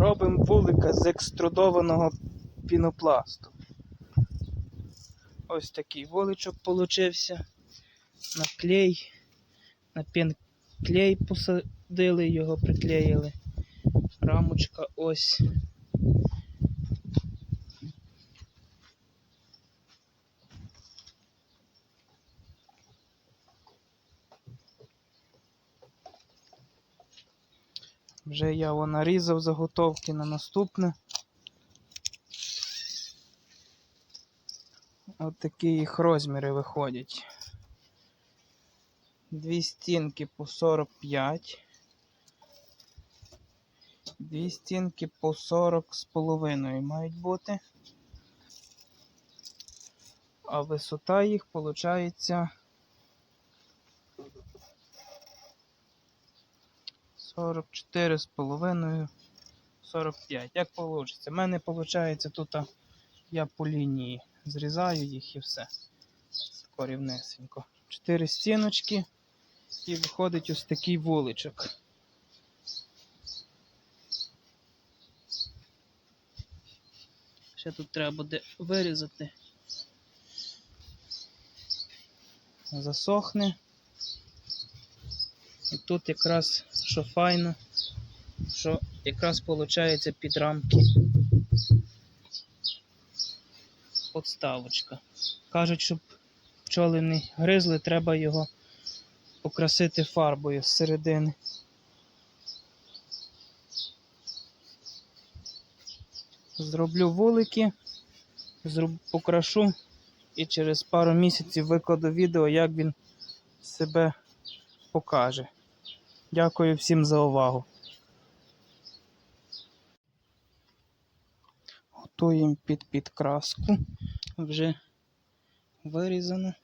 Робимо вулика з екструдованого пінопласту. Ось такий вуличок получився. На клей, на пінклей посадили, його приклеїли. Рамочка ось. Вже я нарізав заготовки на наступне. От такі їх розміри виходять. Дві стінки по 45. Дві стінки по 40 з половиною мають бути. А висота їх виходить 44 з половиною 45. Як вийде? У мене виходить тут а, я по лінії зрізаю їх і все. Тако рівнесенько. Чотири стіночки і виходить ось такий вуличок. Ще тут треба буде вирізати. Засохне. І тут якраз що файно, що якраз виходить під рамки подставочка. Кажуть, щоб пчоли не гризли, треба його покрасити фарбою з середини. Зроблю вулики, покрашу і через пару місяців викладу відео, як він себе покаже. Дякую всім за увагу. Готуємо під підкраску. Вже вирізано.